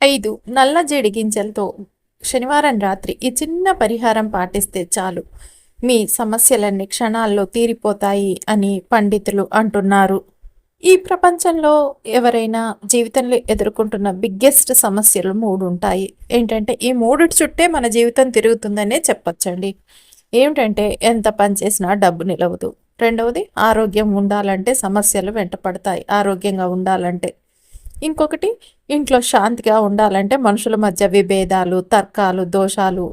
ఐదు నల్ల జీడి గింజలతో శనివారం రాత్రి ఈ చిన్న పరిహారం పాటిస్తే చాలు. మీ సమస్యలన్నీ క్షణాల్లో తీరిపోతాయి అని పండితులు అంటున్నారు. ఈ ప్రపంచంలో ఎవరైనా జీవితంలో ఎదుర్కొంటున్న బిగ్గెస్ట్ సమస్యలు మూడు ఉంటాయి ఏంటంటే ఈ మూడు చుట్టే మన జీవితం తిరుగుతుందనే చెప్పచ్చండి. ఏమిటంటే ఎంత పని చేసినా డబ్బు నిలవదు. రెండవది ఆరోగ్యం ఉండాలంటే సమస్యలు వెంటపడతాయి ఆరోగ్యంగా ఉండాలంటే. ఇంకొకటి ఇంట్లో శాంతిగా ఉండాలంటే మనుషుల మధ్య విభేదాలు తర్కాలు దోషాలు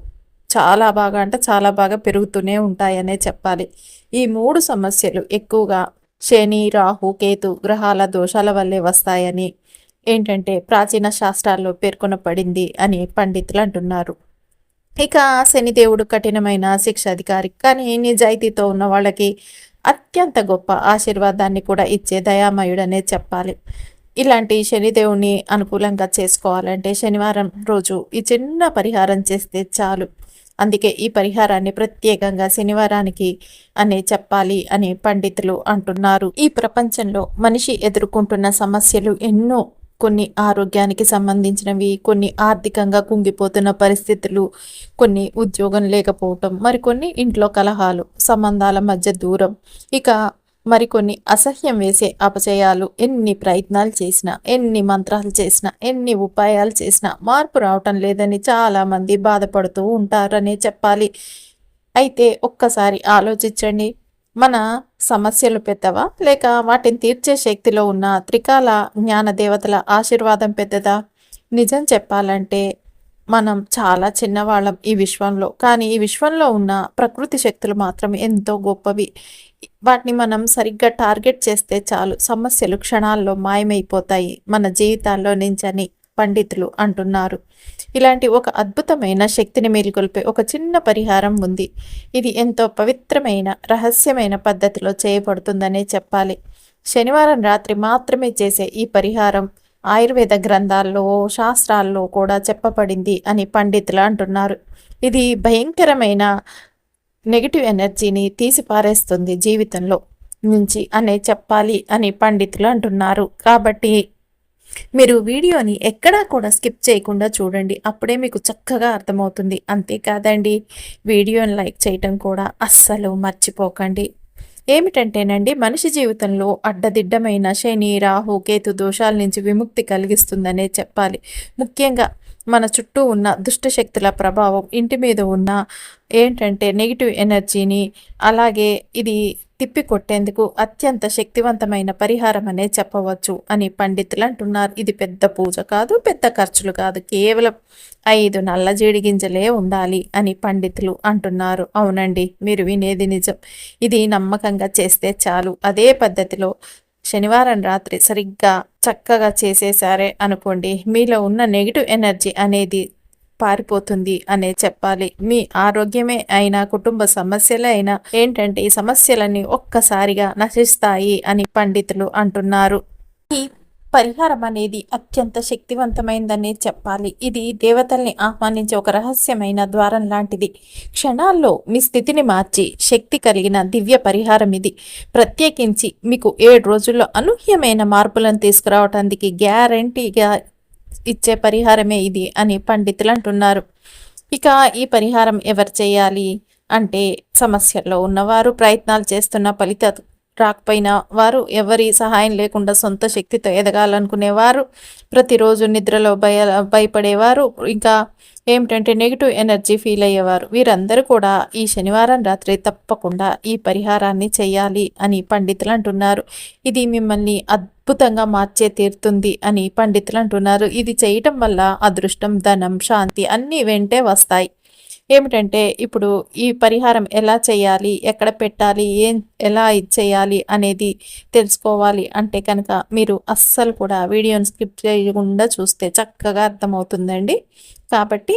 చాలా బాగా అంటే చాలా బాగా పెరుగుతూనే ఉంటాయనే చెప్పాలి. ఈ మూడు సమస్యలు ఎక్కువగా శని రాహు కేతు గ్రహాల దోషాల వల్లే వస్తాయని ఏంటంటే ప్రాచీన శాస్త్రాల్లో పేర్కొనబడింది అని పండితులు అంటున్నారు. ఇక శనిదేవుడు కఠినమైన శిక్ష అధికారి కానీ నిజాయితీతో ఉన్న వాళ్ళకి అత్యంత గొప్ప ఆశీర్వాదాన్ని కూడా ఇచ్చే దయామయుడనే చెప్పాలి. ఇలాంటి శనిదేవుని అనుకూలంగా చేసుకోవాలంటే శనివారం రోజు ఈ చిన్న పరిహారం చేస్తే చాలు. అందుకే ఈ పరిహారాన్ని ప్రత్యేకంగా శనివారానికి అనే చెప్పాలి అని పండితులు అంటున్నారు. ఈ ప్రపంచంలో మనిషి ఎదుర్కొంటున్న సమస్యలు ఎన్నో. కొన్ని ఆరోగ్యానికి సంబంధించినవి కొన్ని ఆర్థికంగా కుంగిపోతున్న పరిస్థితులు కొన్ని ఉద్యోగం లేకపోవటం మరికొన్ని ఇంట్లో కలహాలు సంబంధాల మధ్య దూరం. ఇక మరికొన్ని అసహ్యం వేసే అపచయాలు ఎన్ని ప్రయత్నాలు చేసినా ఎన్ని మంత్రాలు చేసినా ఎన్ని ఉపాయాలు చేసినా మార్పు రావటం లేదని చాలామంది బాధపడుతూ ఉంటారనే చెప్పాలి. అయితే ఒక్కసారి ఆలోచించండి. మన సమస్యలు పెద్దవా? లేక వాటిని తీర్చే శక్తిలో ఉన్న త్రికాల జ్ఞాన దేవతల ఆశీర్వాదం పెద్దదా? నిజం చెప్పాలంటే మనం చాలా చిన్నవాళ్ళం ఈ విశ్వంలో. కానీ ఈ విశ్వంలో ఉన్న ప్రకృతి శక్తులు మాత్రం ఎంతో గొప్పవి. వాటిని మనం సరిగ్గా టార్గెట్ చేస్తే చాలు సమస్యలు క్షణాల్లో మాయమైపోతాయి. మన జీవితాల్లో నించని పండితులు అంటున్నారు. ఇలాంటి ఒక అద్భుతమైన శక్తిని మేలుకొల్పే ఒక చిన్న పరిహారం ఉంది. ఇది ఎంతో పవిత్రమైన రహస్యమైన పద్ధతిలో చేయబడుతుందనే చెప్పాలి. శనివారం రాత్రి మాత్రమే చేసే ఈ పరిహారం ఆయుర్వేద గ్రంథాల్లో శాస్త్రాల్లో కూడా చెప్పబడింది అని పండితులు అంటున్నారు. ఇది భయంకరమైన నెగిటివ్ ఎనర్జీని తీసిపారేస్తుంది జీవితంలో నుంచి అనే చెప్పాలి అని పండితులు అంటున్నారు. కాబట్టి మీరు వీడియోని ఎక్కడా కూడా స్కిప్ చేయకుండా చూడండి. అప్పుడే మీకు చక్కగా అర్థమవుతుంది. అంతేకాదండి వీడియోని లైక్ చేయటం కూడా అస్సలు మర్చిపోకండి. ఏమిటంటేనండి మనిషి జీవితంలో అడ్డదిడ్డమైన శని రాహు కేతు దోషాల నుంచి విముక్తి కలిగిస్తుందనే చెప్పాలి. ముఖ్యంగా మన చుట్టూ ఉన్న దుష్టశక్తుల ప్రభావం ఇంటి మీద ఉన్న ఏంటంటే నెగిటివ్ ఎనర్జీని అలాగే ఇది తిప్పి కొట్టేందుకు అత్యంత శక్తివంతమైన పరిహారం అనే చెప్పవచ్చు అని పండితులు అంటున్నారు. ఇది పెద్ద పూజ కాదు పెద్ద ఖర్చులు కాదు. కేవలం ఐదు నల్ల జీడి గింజలే ఉండాలి అని పండితులు అంటున్నారు. అవునండి మీరు వినేది నిజం. ఇది నమ్మకంగా చేస్తే చాలు. అదే పద్ధతిలో శనివారం రాత్రి సరిగ్గా చక్కగా చేసేసారే అనుకోండి మీలో ఉన్న నెగిటివ్ ఎనర్జీ అనేది పారిపోతుంది అనే చెప్పాలి. మీ ఆరోగ్యమే అయినా కుటుంబ సమస్యలే అయినా ఏంటంటే ఈ సమస్యలన్నీ ఒక్కసారిగా నశిస్తాయి అని పండితులు అంటున్నారు. ఈ పరిహారం అనేది అత్యంత శక్తివంతమైందనే చెప్పాలి. ఇది దేవతల్ని ఆహ్వానించే ఒక రహస్యమైన ద్వారం లాంటిది. క్షణాల్లో మీ స్థితిని మార్చి శక్తి కలిగిన దివ్య పరిహారం ఇది. ప్రత్యేకించి మీకు ఏడు రోజుల్లో అనూహ్యమైన మార్పులను తీసుకురావటానికి గ్యారంటీగా ఇచ్చే పరిహారమే ఇది అని పండితులు అంటున్నారు ఇక ఈ పరిహారం ఎవరు చేయాలి? అంటే సమస్యల్లో ఉన్నవారు ప్రయత్నాలు చేస్తున్న ఫలిత రాకపోయినా వారు ఎవరి సహాయం లేకుండా సొంత శక్తితో ఎదగాలనుకునేవారు. ప్రతిరోజు నిద్రలో భయ భయపడేవారు. ఇంకా ఏమిటంటే నెగిటివ్ ఎనర్జీ ఫీల్ అయ్యేవారు. వీరందరూ కూడా ఈ శనివారం రాత్రి తప్పకుండా ఈ పరిహారాన్ని చేయాలి అని పండితులు అంటున్నారు. ఇది మిమ్మల్ని అద్భుతంగా మార్చే తీరుతుంది అని పండితులు అంటున్నారు. ఇది చేయటం వల్ల అదృష్టం ధనం శాంతి అన్నీ వెంటే వస్తాయి. ఏమిటంటే ఇప్పుడు ఈ పరిహారం ఎలా చేయాలి ఎక్కడ పెట్టాలి ఏం ఎలా చేయాలి అనేది తెలుసుకోవాలి అంటే కనుక మీరు అస్సలు కూడా వీడియోని స్కిప్ చేయకుండా చూస్తే చక్కగా అర్థమవుతుందండి. కాబట్టి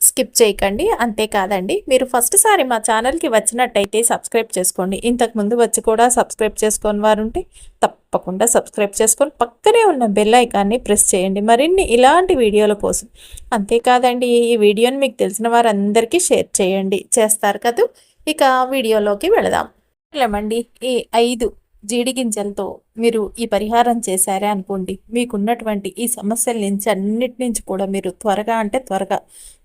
స్కిప్ చేయకండి అంతేకాదండి మీరు ఫస్ట్ సారి మా ఛానల్కి వచ్చినట్టయితే సబ్స్క్రైబ్ చేసుకోండి. ఇంతకుముందు వచ్చి కూడా సబ్స్క్రైబ్ చేసుకొని వారు ఉంటే తప్పకుండా సబ్స్క్రైబ్ చేసుకొని పక్కనే ఉన్న బెల్ ఐకాన్ని ప్రెస్ చేయండి. మరిన్ని ఇలాంటి వీడియోల కోసం అంతేకాదండి ఈ వీడియోని మీకు తెలిసిన వారందరికీ షేర్ చేయండి. చేస్తారు కదా? ఇక వీడియోలోకి వెళదాం. వెళ్ళమండి ఈ ఐదు జీడి గింజలతో మీరు ఈ పరిహారం చేశారే అనుకోండి మీకున్నటువంటి ఈ సమస్యల నుంచి అన్నిటి నుంచి కూడా మీరు త్వరగా అంటే త్వరగా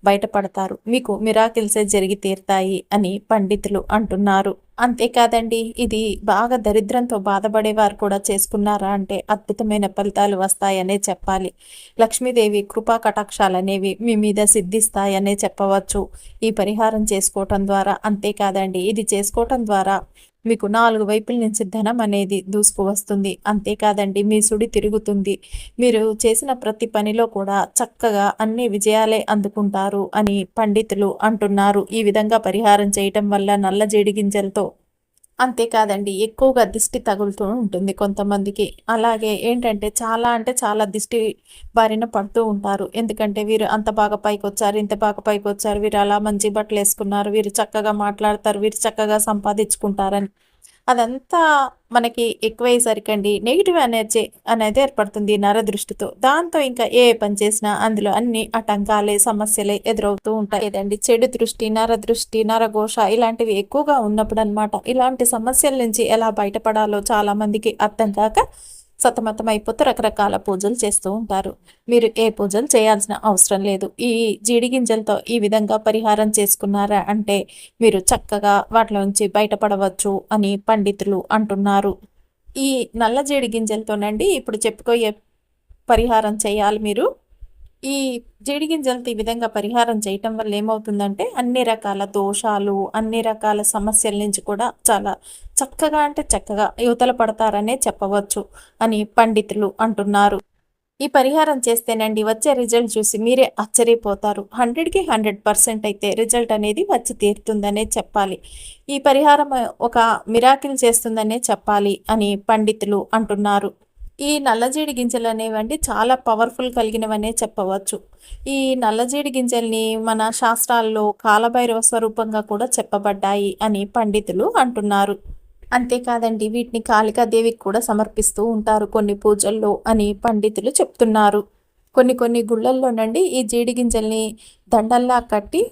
బయటపడతారు. మీకు మిరాకిల్సే జరిగి తీరుతాయి అని పండితులు అంటున్నారు. అంతేకాదండి ఇది బాగా దరిద్రంతో బాధపడేవారు కూడా చేసుకున్నారా అంటే అద్భుతమైన ఫలితాలు వస్తాయనే చెప్పాలి. లక్ష్మీదేవి కృపా కటాక్షాలు అనేవి మీ మీద సిద్ధిస్తాయనే చెప్పవచ్చు. ఈ పరిహారం చేసుకోవటం ద్వారా అంతేకాదండి ఇది చేసుకోవటం ద్వారా మీకు నాలుగు వైపుల నుంచి ధనం అనేది దూసుకు వస్తుంది అంతేకాదండి మీ సుడి తిరుగుతుంది. మీరు చేసిన ప్రతి పనిలో కూడా చక్కగా అన్ని విజయాలే అందుకుంటారు అని పండితులు అంటున్నారు. ఈ విధంగా పరిహారం చేయటం వల్ల నల్ల జేడి గింజలతో అంతేకాదండి ఎక్కువగా దిష్టి తగులుతూ ఉంటుంది కొంతమందికి. అలాగే ఏంటంటే చాలా అంటే చాలా దిష్టి బారిన పడుతూ ఉంటారు. ఎందుకంటే వీరు అంత బాగా పైకి వచ్చారు ఇంత బాగా పైకి వచ్చారు వీరు అలా మంచి బట్టలు వేసుకున్నారు వీరు చక్కగా మాట్లాడతారు వీరు చక్కగా సంపాదించుకుంటారని. అదంతా మనకి ఎక్కువయ్యేసరికండి నెగిటివ్ ఎనర్జీ అనేది ఏర్పడుతుంది నర దృష్టితో. దాంతో ఇంకా ఏ పని చేసినా అందులో అన్ని ఆటంకాలే సమస్యలే ఎదురవుతూ ఉంటాయి. ఏదండి? చెడు దృష్టి నర దృష్టి నరఘోష ఇలాంటివి ఎక్కువగా ఉన్నప్పుడు అనమాట ఇలాంటి సమస్యల నుంచి ఎలా బయటపడాలో చాలా మందికి అర్థం కాక సతమతం అయిపోతే రకరకాల పూజలు చేస్తూ ఉంటారు. మీరు ఏ పూజలు చేయాల్సిన అవసరం లేదు. ఈ జీడి గింజలతో ఈ విధంగా పరిహారం చేసుకున్నారా అంటే మీరు చక్కగా వాటిలోంచి బయటపడవచ్చు అని పండితులు అంటున్నారు. ఈ నల్ల జీడి గింజలతోనండి ఇప్పుడు చెప్పుకోయే పరిహారం చేయాలి మీరు. ఈ జీడి గింజలతో ఈ విధంగా పరిహారం చేయటం వల్ల ఏమవుతుందంటే అన్ని రకాల దోషాలు అన్ని రకాల సమస్యల నుంచి కూడా చాలా చక్కగా అంటే చక్కగా యువతల పడతారనే చెప్పవచ్చు అని పండితులు అంటున్నారు. ఈ పరిహారం చేస్తేనండి వచ్చే రిజల్ట్ చూసి మీరే ఆశ్చర్యపోతారు. హండ్రెడ్కి హండ్రెడ్ పర్సెంట్ అయితే రిజల్ట్ అనేది వచ్చి తీరుతుందనే చెప్పాలి. ఈ పరిహారం ఒక మిరాకిల్ చేస్తుందనే చెప్పాలి అని పండితులు అంటున్నారు. ఈ నల్లజీడి గింజలు అనేవండి చాలా పవర్ఫుల్ కలిగినవనే చెప్పవచ్చు. ఈ నల్లజీడి గింజల్ని మన శాస్త్రాల్లో కాలభైరవ స్వరూపంగా కూడా చెప్పబడ్డాయి అని పండితులు అంటున్నారు. అంతేకాదండి వీటిని కాళికాదేవికి కూడా సమర్పిస్తూ ఉంటారు కొన్ని పూజల్లో అని పండితులు చెప్తున్నారు. కొన్ని కొన్ని గుళ్ళల్లోనండి ఈ జీడి గింజల్ని దండల్లా కట్టి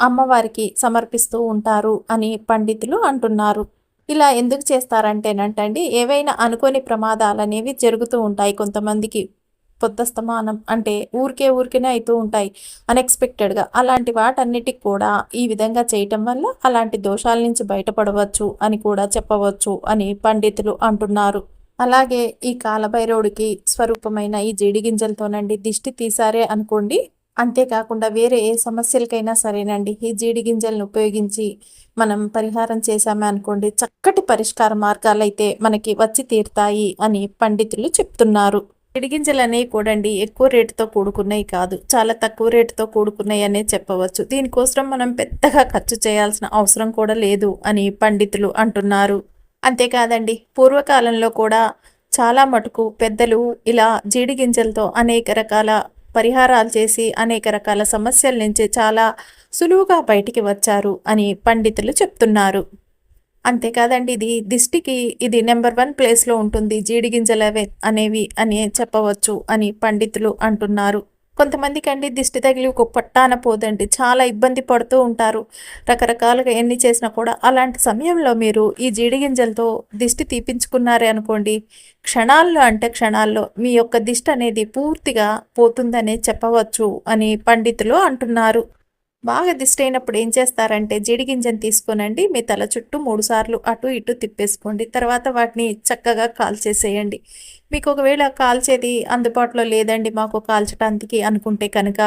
అమ్మవారికి సమర్పిస్తూ ఉంటారు అని పండితులు అంటున్నారు. ఇలా ఎందుకు చేస్తారంటేనంటండి ఏవైనా అనుకోని ప్రమాదాలు అనేవి జరుగుతూ ఉంటాయి కొంతమందికి. పొద్దస్తమానం అంటే ఊరికే ఊరికేనే అవుతూ ఉంటాయి అన్ఎక్స్పెక్టెడ్గా. అలాంటి వాటన్నిటికి కూడా ఈ విధంగా చేయటం వల్ల అలాంటి దోషాల నుంచి బయటపడవచ్చు అని కూడా చెప్పవచ్చు అని పండితులు అంటున్నారు. అలాగే ఈ కాలభైరవుడికి స్వరూపమైన ఈ జీడి గింజలతోనండి దిష్టి తీసారే అనుకోండి అంతేకాకుండా వేరే ఏ సమస్యలకైనా సరేనండి. ఈ జీడి గింజలను ఉపయోగించి మనం పరిహారం చేశామే అనుకోండి చక్కటి పరిష్కార మార్గాలు అయితే మనకి వచ్చి తీరుతాయి అని పండితులు చెప్తున్నారు. జీడి గింజలు అనేవి కూడండి ఎక్కువ రేటుతో కూడుకున్నాయి కాదు. చాలా తక్కువ రేటుతో కూడుకున్నాయి అనే చెప్పవచ్చు. దీనికోసం మనం పెద్దగా ఖర్చు చేయాల్సిన అవసరం కూడా లేదు అని పండితులు అంటున్నారు. అంతేకాదండి పూర్వకాలంలో కూడా చాలా మటుకు పెద్దలు ఇలా జీడి గింజలతో అనేక రకాల పరిహారాలు చేసి అనేక రకాల సమస్యల నుంచి చాలా సులువుగా బయటికి వచ్చారు అని పండితులు చెప్తున్నారు. అంతేకాదండి ఇది దిష్టికి ఇది నెంబర్ వన్ ప్లేస్లో ఉంటుంది. జీడిగింజలవే అనేవి అని చెప్పవచ్చు అని పండితులు అంటున్నారు. కొంతమందికి అండి దిష్టి తగిలి ఒక పట్టాన పోదండి. చాలా ఇబ్బంది పడుతూ ఉంటారు. రకరకాలుగా ఎన్ని చేసినా కూడా అలాంటి సమయంలో మీరు ఈ జీడి గింజలతో దిష్టి తీపించుకున్నారే అనుకోండి క్షణాల్లో అంటే క్షణాల్లో మీ యొక్క దిష్టి అనేది పూర్తిగా పోతుందనే చెప్పవచ్చు అని పండితులు అంటున్నారు. బాగా దిష్టి అయినప్పుడు ఏం చేస్తారంటే జీడి గింజను తీసుకోనండి. మీ తల చుట్టూ మూడు సార్లు అటు ఇటు తిప్పేసుకోండి. తర్వాత వాటిని చక్కగా కాల్చేసేయండి. మీకు ఒకవేళ కాల్చేది అందుబాటులో లేదండి మాకు కాల్చడానికి అనుకుంటే కనుక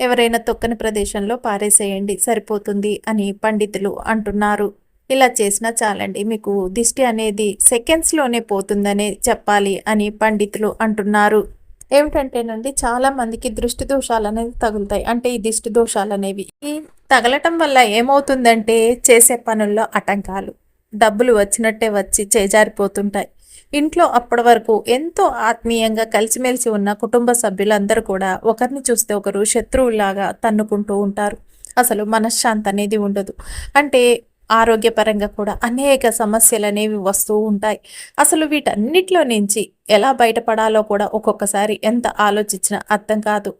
ఎవరైనా తొక్కని ప్రదేశంలో పారేసేయండి. సరిపోతుంది అని పండితులు అంటున్నారు. ఇలా చేసినా చాలండి. మీకు దిష్టి అనేది సెకండ్స్లోనే పోతుందనే చెప్పాలి అని పండితులు అంటున్నారు. ఏమిటంటేనండి చాలా మందికి దృష్టి దోషాలు అనేది తగులుతాయి. అంటే ఈ దిష్టి దోషాలు అనేవి ఈ తగలటం వల్ల ఏమవుతుందంటే చేసే పనుల్లో ఆటంకాలు డబ్బులు వచ్చినట్టే వచ్చి చేజారిపోతుంటాయి. ఇంట్లో అప్పటి వరకు ఎంతో ఆత్మీయంగా కలిసిమెలిసి ఉన్న కుటుంబ సభ్యులందరూ కూడా ఒకరిని చూస్తే ఒకరు శత్రువులాగా తన్నుకుంటూ ఉంటారు. అసలు మనశ్శాంతి అనేది ఉండదు. అంటే ఆరోగ్యపరంగా కూడా అనేక సమస్యలు అనేవి వస్తూ ఉంటాయి. అసలు వీటన్నిటిలో నుంచి ఎలా బయటపడాలో కూడా ఒక్కొక్కసారి ఎంత ఆలోచించినా అర్థం కాదు.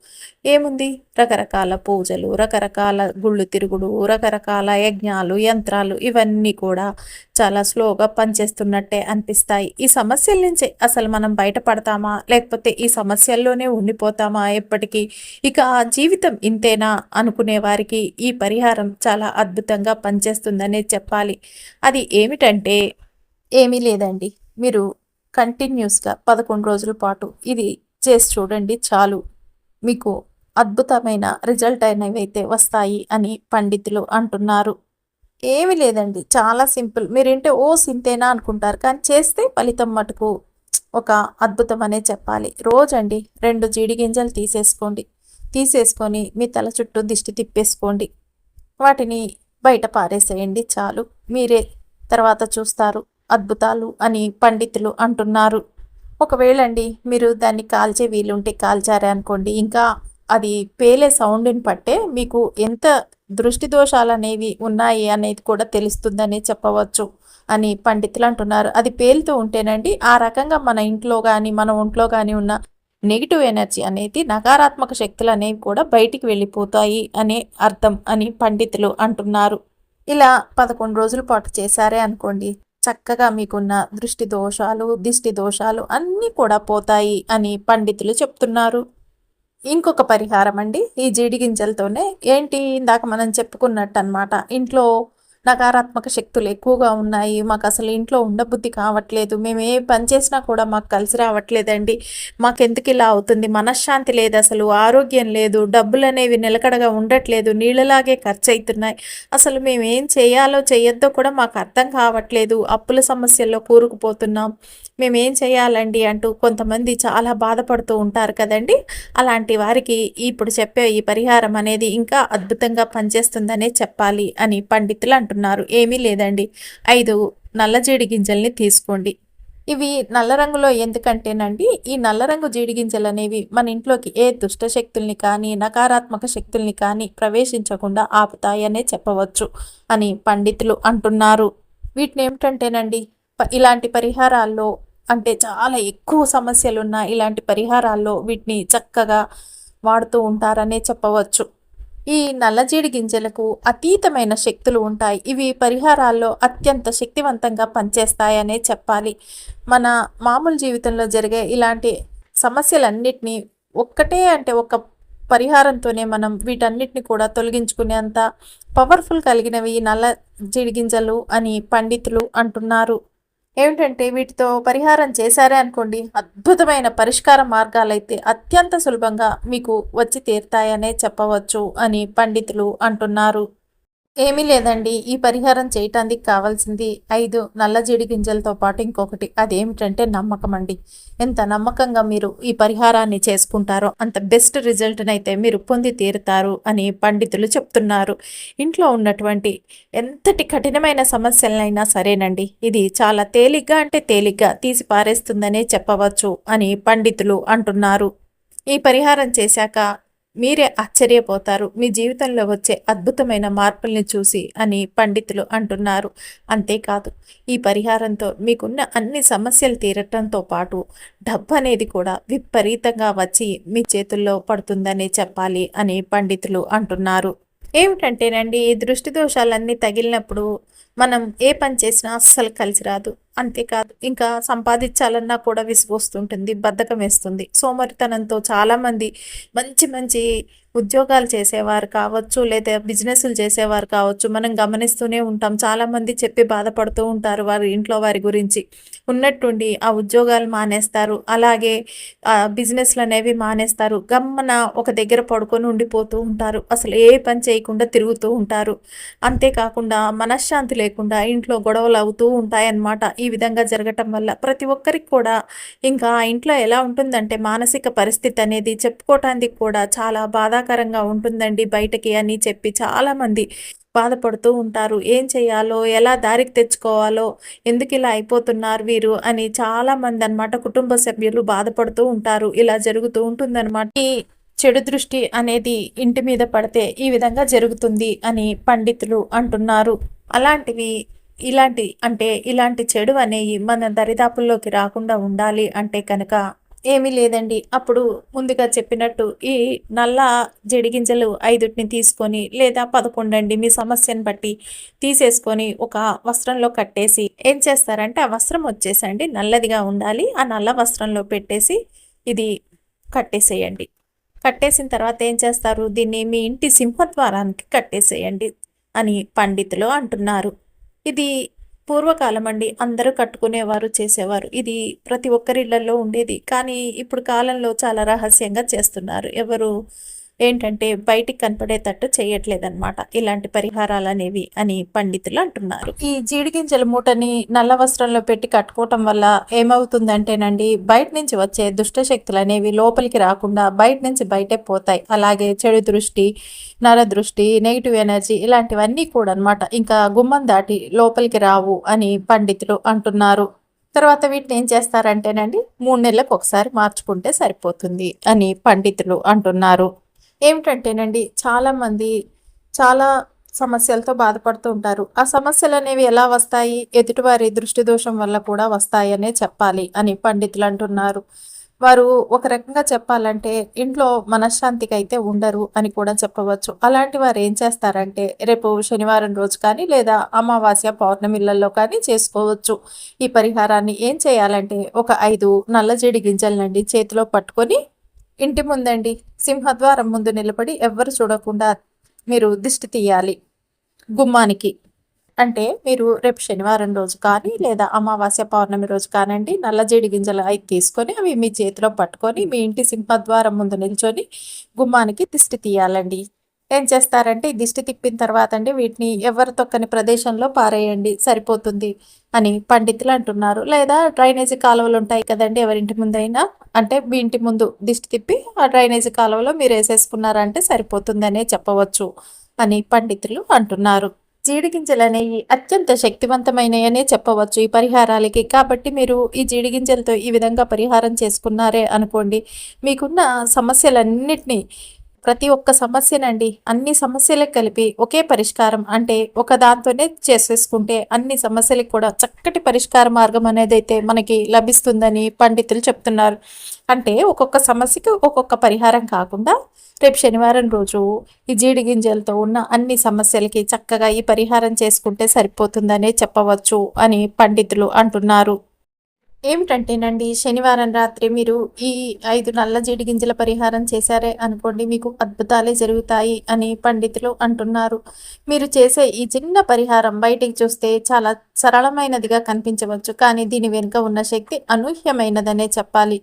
ఏముంది? రకరకాల పూజలు రకరకాల గుళ్ళు తిరుగుడు రకరకాల యజ్ఞాలు యంత్రాలు ఇవన్నీ కూడా చాలా స్లోగా పనిచేస్తున్నట్టే అనిపిస్తాయి. ఈ సమస్యల నుంచి అసలు మనం బయటపడతామా? లేకపోతే ఈ సమస్యల్లోనే ఉండిపోతామా ఎప్పటికీ? ఇక జీవితం ఇంతేనా అనుకునే వారికి ఈ పరిహారం చాలా అద్భుతంగా పనిచేస్తుందనే చెప్పాలి. అది ఏమిటంటే ఏమీ లేదండి. మీరు కంటిన్యూస్గా పదకొండు రోజుల పాటు ఇది చేసి చూడండి చాలు. మీకు అద్భుతమైన రిజల్ట్ అయినవి అయితే వస్తాయి అని పండితులు అంటున్నారు. ఏమి లేదండి. చాలా సింపుల్. మీరేంటే ఓ సింతేనా అనుకుంటారు. కానీ చేస్తే ఫలితం మటుకు ఒక అద్భుతం అనే చెప్పాలి. రోజండి రెండు జీడి గింజలు తీసేసుకోండి. తీసేసుకొని మీ తల చుట్టూ దిష్టి తిప్పేసుకోండి. వాటిని బయట పారేసేయండి చాలు. మీరే తర్వాత చూస్తారు. అద్భుతాలు అని పండితులు అంటున్నారు. ఒకవేళ అండి మీరు దాన్ని కాల్చే వీలుంటే కాల్చారే అనుకోండి. ఇంకా అది పేలే సౌండ్ని పట్టే మీకు ఎంత దృష్టి దోషాలు అనేవి ఉన్నాయి అనేది కూడా తెలుస్తుందని చెప్పవచ్చు అని పండితులు అంటున్నారు. అది పేలుతూ ఉంటేనండి ఆ రకంగా మన ఇంట్లో కానీ మన ఒంట్లో కానీ ఉన్న నెగిటివ్ ఎనర్జీ అనేది నకారాత్మక శక్తులు అనేవి కూడా బయటికి వెళ్ళిపోతాయి అనే అర్థం అని పండితులు అంటున్నారు. ఇలా పదకొండు రోజుల పాటు చేశారే అనుకోండి చక్కగా మీకున్న దృష్టి దోషాలు దిష్టి దోషాలు అన్నీ కూడా పోతాయి అని పండితులు చెప్తున్నారు. ఇంకొక పరిహారం అండి. ఈ జీడి గింజలతోనే ఏంటి ఇందాక మనం చెప్పుకున్నట్టు అనమాట ఇంట్లో నకారాత్మక శక్తులు ఎక్కువగా ఉన్నాయి. మాకు అసలు ఇంట్లో ఉండబుద్ధి కావట్లేదు. మేము ఏ పని చేసినా కూడా మాకు కలిసి రావట్లేదండి. మాకు ఎందుకు ఇలా అవుతుంది? మనశ్శాంతి లేదు అసలు. ఆరోగ్యం లేదు. డబ్బులు అనేవి నిలకడగా ఉండట్లేదు. నీళ్ళలాగే ఖర్చు అవుతున్నాయి అసలు మేము ఏం చేయాలో చేయొద్దో కూడా మాకు అర్థం కావట్లేదు. అప్పుల సమస్యల్లో కూరుకుపోతున్నాం. మేమేం చేయాలండి అంటూ కొంతమంది చాలా బాధపడుతూ ఉంటారు కదండి. అలాంటి వారికి ఇప్పుడు చెప్పే ఈ పరిహారం అనేది ఇంకా అద్భుతంగా పనిచేస్తుందనే చెప్పాలి అని పండితులు అంటున్నారు. ఏమీ లేదండి. ఐదు నల్ల జీడి గింజల్ని తీసుకోండి. ఇవి నల్ల రంగులో ఎందుకంటేనండి ఈ నల్ల రంగు జీడి గింజలు అనేవి మన ఇంట్లోకి ఏ దుష్ట శక్తుల్ని కానీ నకారాత్మక శక్తుల్ని కానీ ప్రవేశించకుండా ఆపుతాయనే చెప్పవచ్చు అని పండితులు అంటున్నారు. వీటిని ఏమిటంటేనండి ఇలాంటి పరిహారాల్లో అంటే చాలా ఎక్కువ సమస్యలున్న ఇలాంటి పరిహారాల్లో వీటిని చక్కగా వాడుతూ ఉంటారనే చెప్పవచ్చు. ఈ నల్లజీడి గింజలకు అతీతమైన శక్తులు ఉంటాయి. ఇవి పరిహారాల్లో అత్యంత శక్తివంతంగా పనిచేస్తాయనే చెప్పాలి. మన మామూలు జీవితంలో జరిగే ఇలాంటి సమస్యలన్నిటినీ ఒక్కటే అంటే ఒక పరిహారంతోనే మనం వీటన్నిటిని కూడా తొలగించుకునేంత పవర్ఫుల్ కలిగినవి నల్ల జీడిగింజలు అని పండితులు అంటున్నారు. ఏమిటంటే వీటితో పరిహారం చేశారే అనుకోండి అద్భుతమైన పరిష్కార మార్గాలైతే అత్యంత సులభంగా మీకు వచ్చి తీరుతాయనే చెప్పవచ్చు అని పండితులు అంటున్నారు. ఏమీ లేదండి. ఈ పరిహారం చేయటానికి కావాల్సింది ఐదు నల్ల జీడి గింజలతో పాటు ఇంకొకటి. అదేమిటంటే నమ్మకం అండి. ఎంత నమ్మకంగా మీరు ఈ పరిహారాన్ని చేసుకుంటారో అంత బెస్ట్ రిజల్ట్ని అయితే మీరు పొంది తీరుతారు అని పండితులు చెప్తున్నారు. ఇంట్లో ఉన్నటువంటి ఎంతటి కఠినమైన సమస్యలైనా సరేనండి. ఇది చాలా తేలిగ్గా అంటే తేలిగ్గా తీసి పారేస్తుందనే చెప్పవచ్చు అని పండితులు అంటున్నారు. ఈ పరిహారం చేశాక మీరే ఆశ్చర్యపోతారు. మీ జీవితంలో వచ్చే అద్భుతమైన మార్పుల్ని చూసి అని పండితులు అంటున్నారు. అంతేకాదు ఈ పరిహారంతో మీకున్న అన్ని సమస్యలు తీరటంతో పాటు డబ్బు అనేది కూడా విపరీతంగా వచ్చి మీ చేతుల్లో పడుతుందని చెప్పాలి అని పండితులు అంటున్నారు. ఏమిటంటేనండి ఈ దృష్టి దోషాలన్నీ తగిలినప్పుడు మనం ఏ పని చేసినా అస్సలు కలిసి రాదు. అంతేకాదు ఇంకా సంపాదించాలన్నా కూడా విసిగొస్తుంటుంది బద్ధకం వేస్తుంది. సోమరితనంతో చాలామంది మంచి మంచి ఉద్యోగాలు చేసేవారు కావచ్చు లేదా బిజినెస్లు చేసేవారు కావచ్చు మనం గమనిస్తూనే ఉంటాం. చాలామంది చెప్పి బాధపడుతూ ఉంటారు వారి ఇంట్లో వారి గురించి. ఉన్నట్టుండి ఆ ఉద్యోగాలు మానేస్తారు అలాగే బిజినెస్లు అనేవి మానేస్తారు. గమ్మన ఒక దగ్గర పడుకొని ఉండిపోతూ ఉంటారు. అసలు ఏ పని చేయకుండా తిరుగుతూ ఉంటారు. అంతేకాకుండా మనశ్శాంతి లేకుండా ఇంట్లో గొడవలు అవుతూ ఉంటాయన్నమాట. ఈ విధంగా జరగటం వల్ల ప్రతి ఒక్కరికి కూడా ఇంకా ఇంట్లో ఎలా ఉంటుందంటే మానసిక పరిస్థితి అనేది చెప్పుకోవటానికి కూడా చాలా బాధాకరంగా ఉంటుందండి బయటకి అని చెప్పి చాలామంది బాధపడుతూ ఉంటారు. ఏం చేయాలో ఎలా దారికి తెచ్చుకోవాలో ఎందుకు ఇలా అయిపోతున్నారు వీరు అని చాలా మంది అనమాట కుటుంబ సభ్యులు బాధపడుతూ ఉంటారు. ఇలా జరుగుతూ ఉంటుందన్నమాట. ఈ చెడు దృష్టి అనేది ఇంటి మీద పడితే ఈ విధంగా జరుగుతుంది అని పండితులు అంటున్నారు. అలాంటివి ఇలాంటి అంటే ఇలాంటి చెడు అనేవి మన దరిదాపుల్లోకి రాకుండా ఉండాలి అంటే కనుక ఏమీ లేదండి. అప్పుడు ముందుగా చెప్పినట్టు ఈ నల్ల జడిగింజలు ఐదుటిని తీసుకొని లేదా పదకొండండి మీ సమస్యను బట్టి తీసేసుకొని ఒక వస్త్రంలో కట్టేసి ఏం చేస్తారంటే ఆ వస్త్రం వచ్చేసండి నల్లదిగా ఉండాలి. ఆ నల్ల వస్త్రంలో పెట్టేసి ఇది కట్టేసేయండి. కట్టేసిన తర్వాత ఏం చేస్తారు? దీన్ని మీ ఇంటి సింహద్వారానికి కట్టేసేయండి అని పండితులు అంటున్నారు. ఇది పూర్వకాలం అండి. అందరూ కట్టుకునేవారు చేసేవారు. ఇది ప్రతి ఒక్కరిళ్ళలో ఉండేది. కానీ ఇప్పుడు కాలంలో చాలా రహస్యంగా చేస్తున్నారు. ఎవరు ఏంటంటే బయటికి కనపడేటట్టు చేయట్లేదన్నమాట. ఇలాంటి పరిహారాలు అనేవి అని పండితులు అంటున్నారు. ఈ జీడిగింజల మూటని నల్ల వస్త్రంలో పెట్టి కట్టుకోవటం వల్ల ఏమవుతుందంటేనండి బయట నుంచి వచ్చే దుష్ట శక్తులు అనేవి లోపలికి రాకుండా బయట నుంచి బయటే పోతాయి. అలాగే చెడు దృష్టి నర దృష్టి నెగిటివ్ ఎనర్జీ ఇలాంటివన్నీ కూడా అనమాట ఇంకా గుమ్మం దాటి లోపలికి రావు అని పండితులు అంటున్నారు. తర్వాత వీటిని ఏం చేస్తారంటేనండి మూడు నెలలకు ఒకసారి మార్చుకుంటే సరిపోతుంది అని పండితులు అంటున్నారు. ఏమిటంటేనండి చాలామంది చాలా సమస్యలతో బాధపడుతూ ఉంటారు. ఆ సమస్యలు అనేవి ఎలా వస్తాయి? ఎదుటివారి దృష్టి దోషం వల్ల కూడా వస్తాయనే చెప్పాలి అని పండితులు అంటున్నారు. వారు ఒక రకంగా చెప్పాలంటే ఇంట్లో మనశ్శాంతికి అయితే ఉండరు అని కూడా చెప్పవచ్చు. అలాంటి వారు ఏం చేస్తారంటే రేపు శనివారం రోజు కానీ లేదా అమావాస్య పౌర్ణమిళ్ళల్లో కానీ చేసుకోవచ్చు. ఈ పరిహారాన్ని ఏం చేయాలంటే ఒక ఐదు నల్లజేడి గింజలనండి చేతిలో పట్టుకొని ఇంటి ముందండి సింహద్వారం ముందు నిలబడి ఎవ్వరు చూడకుండా మీరు దిష్టి తీయాలి గుమ్మానికి. అంటే మీరు రేపు శనివారం రోజు కానీ లేదా అమావాస్య పౌర్ణమి రోజు కానండి నల్లజేడి గింజలు అవి తీసుకొని అవి మీ చేతిలో పట్టుకొని మీ ఇంటి సింహద్వారం ముందు నిల్చొని గుమ్మానికి దిష్టి తీయాలండి. ఏం చేస్తారంటే దిష్టి తిప్పిన తర్వాత అండి వీటిని ఎవరు తొక్కని ప్రదేశంలో పారేయండి సరిపోతుంది అని పండితులు అంటున్నారు. లేదా డ్రైనేజీ కాలువలు ఉంటాయి కదండి ఎవరింటి ముందైనా అంటే మీ ఇంటి ముందు దిష్టి తిప్పి ఆ డ్రైనేజీ కాలువలో మీరు వేసేసుకున్నారంటే సరిపోతుందనే చెప్పవచ్చు అని పండితులు అంటున్నారు. జీడిగింజలు అనేవి అత్యంత శక్తివంతమైనయనే చెప్పవచ్చు ఈ పరిహారాలకి. కాబట్టి మీరు ఈ జీడిగింజలతో ఈ విధంగా పరిహారం చేసుకున్నారే అనుకోండి మీకున్న సమస్యలన్నింటినీ ప్రతి ఒక్క సమస్యనండి అన్ని సమస్యలకు కలిపి ఒకే పరిష్కారం అంటే ఒక దాంతోనే చేసేసుకుంటే అన్ని సమస్యలకు కూడా చక్కటి పరిష్కార మార్గం అనేది అయితే మనకి లభిస్తుందని పండితులు చెప్తున్నారు. అంటే ఒక్కొక్క సమస్యకి ఒక్కొక్క పరిహారం కాకుండా రేపు శనివారం రోజు ఈ జీడి గింజలతో ఉన్న అన్ని సమస్యలకి చక్కగా ఈ పరిహారం చేసుకుంటే సరిపోతుందనే చెప్పవచ్చు అని పండితులు అంటున్నారు. ఏమిటంటేనండి శనివారం రాత్రి మీరు ఈ ఐదు నల్ల జీడి గింజల పరిహారం చేశారే అనుకోండి మీకు అద్భుతాలే జరుగుతాయి అని పండితులు అంటున్నారు. మీరు చేసే ఈ చిన్న పరిహారం బయటికి చూస్తే చాలా సరళమైనదిగా కనిపించవచ్చు. కానీ దీని వెనుక ఉన్న శక్తి అనూహ్యమైనదనే చెప్పాలి.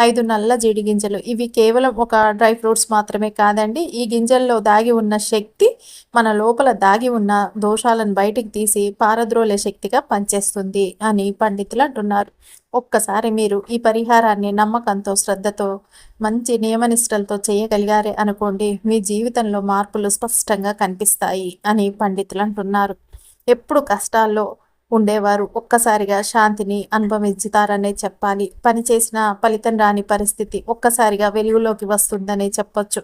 ఐదు నల్ల జీడి గింజలు ఇవి కేవలం ఒక డ్రై ఫ్రూట్స్ మాత్రమే కాదండి. ఈ గింజల్లో దాగి ఉన్న శక్తి మన లోపల దాగి ఉన్న దోషాలను బయటికి తీసి పారద్రోలే శక్తిగా పనిచేస్తుంది అని పండితులు అంటున్నారు. ఒక్కసారి మీరు ఈ పరిహారాన్ని నమ్మకంతో శ్రద్ధతో మంచి నియమనిష్టలతో చేయగలిగారే అనుకోండి మీ జీవితంలో మార్పులు స్పష్టంగా కనిపిస్తాయి అని పండితులు అంటున్నారు. ఎప్పుడు కష్టాల్లో ఉండేవారు ఒక్కసారిగా శాంతిని అనుభవించుతారనే చెప్పాలి. పని చేసిన ఫలితం రాని పరిస్థితి ఒక్కసారిగా వెలుగులోకి వస్తుందనే చెప్పొచ్చు.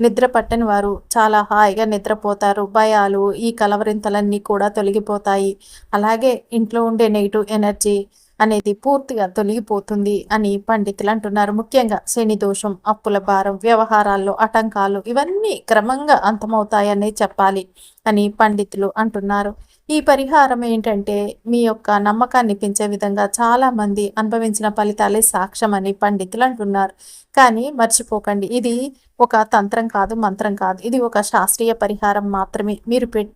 నిద్ర పట్టని వారు చాలా హాయిగా నిద్రపోతారు. భయాలు ఈ కలవరింతలన్నీ కూడా తొలగిపోతాయి. అలాగే ఇంట్లో ఉండే నెగిటివ్ ఎనర్జీ అనేది పూర్తిగా తొలగిపోతుంది అని పండితులు అంటున్నారు. ముఖ్యంగా శని దోషం అప్పుల భారం వ్యవహారాల్లో ఆటంకాలు ఇవన్నీ క్రమంగా అంతమవుతాయనే చెప్పాలి అని పండితులు అంటున్నారు. ఈ పరిహారం ఏంటంటే మీ యొక్క నమ్మకాన్ని పెంచే విధంగా చాలా మంది అనుభవించిన ఫలితాలే సాక్ష్యం అని పండితులు అంటున్నారు. కానీ మర్చిపోకండి ఇది ఒక తంత్రం కాదు మంత్రం కాదు. ఇది ఒక శాస్త్రీయ పరిహారం మాత్రమే. మీరు పెట్టి